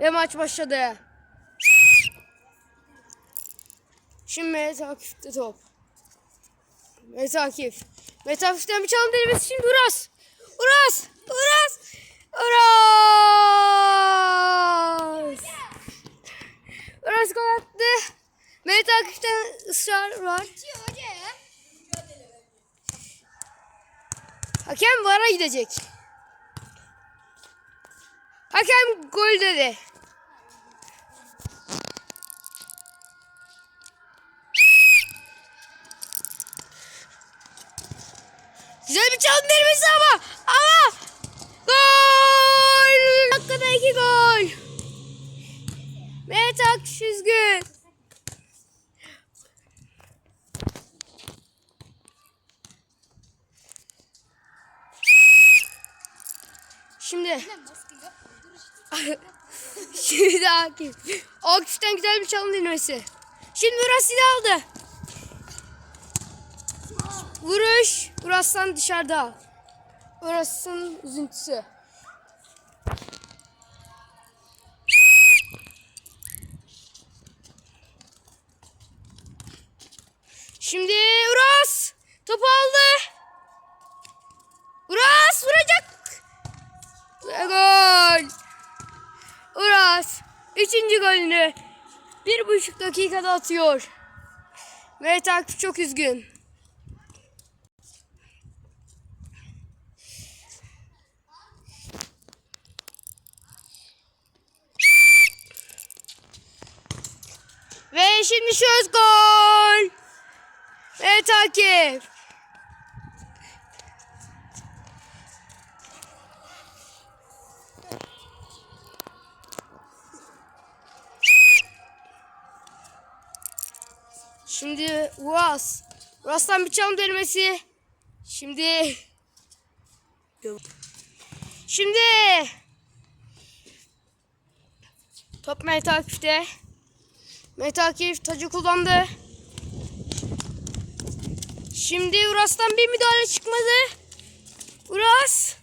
Ve maç başladı. Şimdi Mehmet top. Mehmet Akif. Mehmet Akif'ten bir çalım denemesi şimdi Uras. Uras. Uras. Uras. Uras gol attı. Mehmet ısrar var. Hakem VAR'a gidecek. Hakem gol dedi. Denemesi ama ama gol! Dakikada iki gol. Mehmet Akış üzgün. Şimdi Şimdi Akif. Akif'ten güzel bir çalım denemesi. Şimdi Uras yine aldı. Vuruş. Uras'tan dışarıda. Uras'ın üzüntüsü. Şimdi Uras topu aldı. Uras vuracak. Ve gol. Uras üçüncü golünü bir buçuk dakikada atıyor. Mehmet Akif çok üzgün. Şimdi şöz gol. Mehmet Akif. Şimdi Uras. Uras'tan bir çalım denemesi. Şimdi Şimdi Top Mehmet Akif'te. Mehmet Akif tacı kullandı. Şimdi Uras'tan bir müdahale çıkmadı. Uras.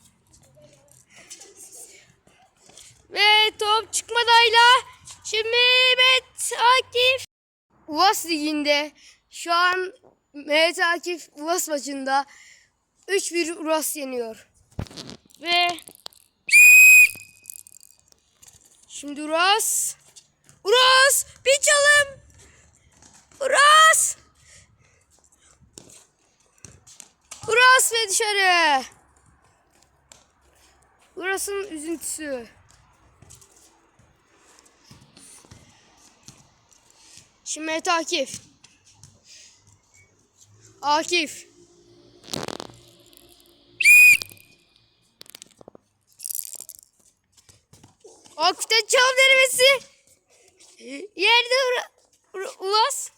Ve top çıkmadayla. Şimdi Mehmet Akif. Uvas Ligi'nde şu an Mehmet Akif Uvas maçında 3-1 Uvas yeniyor. Ve şimdi Uras. Uras bir çalım. Uras. Uras ve dışarı. Uras'ın üzüntüsü. Şimdi Mehmet Akif. Akif. Akif'ten çalım denemesi. Yerde ura, ura, Ulas.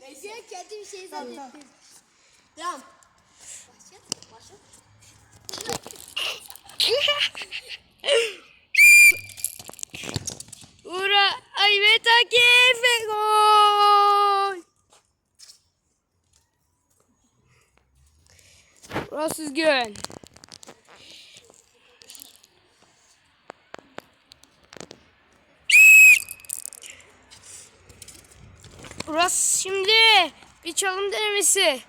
Neyse kendi bir şey zannettim. Başlat. Ura, ay ve gol. Uras üzgün. Uras şimdi bir çalım denemesi.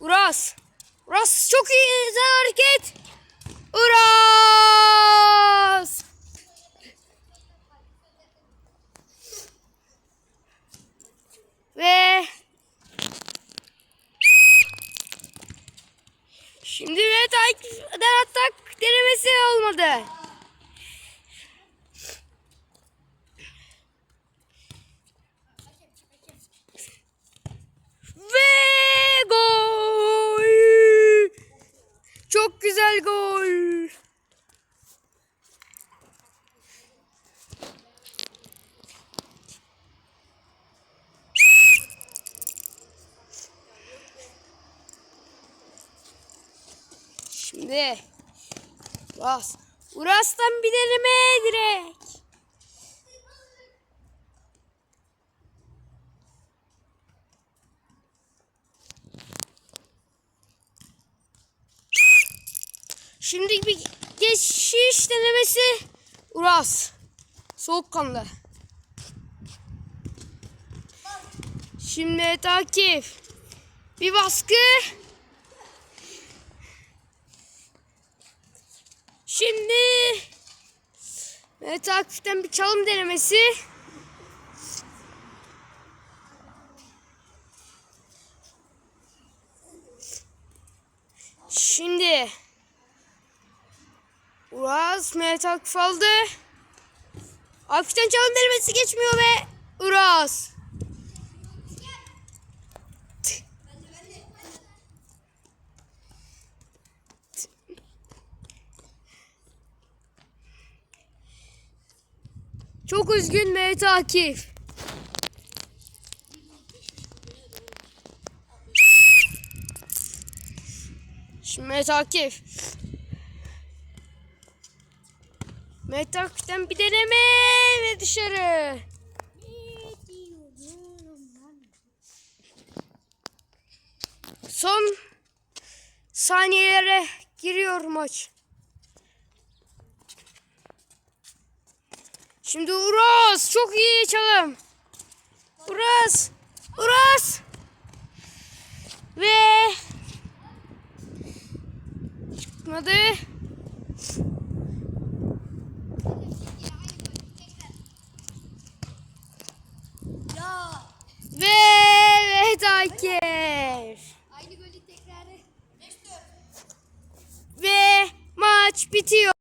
Uras. Uras çok iyi güzel hareket. Uras. Ve Şimdi ve takipten atak denemesi olmadı. Ve gol! Çok güzel gol. Şimdi Uras. Uras'tan bir deneme direkt. Şimdi bir geçiş denemesi. Uras. Soğukkanlı. Şimdi takip. Bir baskı. Şimdi ve takipten bir çalım denemesi. Şimdi Uras Mehmet Akif aldı. Akif'ten çalım denemesi geçmiyor ve Uras. Çok üzgün Mehmet Akif. Şimdi Mehmet Akif. Mehmet bir deneme ve dışarı. Son saniyelere giriyor maç. Şimdi Uras çok iyi çalım. Uras. Uras. Ve çıkmadı. Ya. Ve Mehmet Akif. Aynı golün tekrarı. Ve maç bitiyor.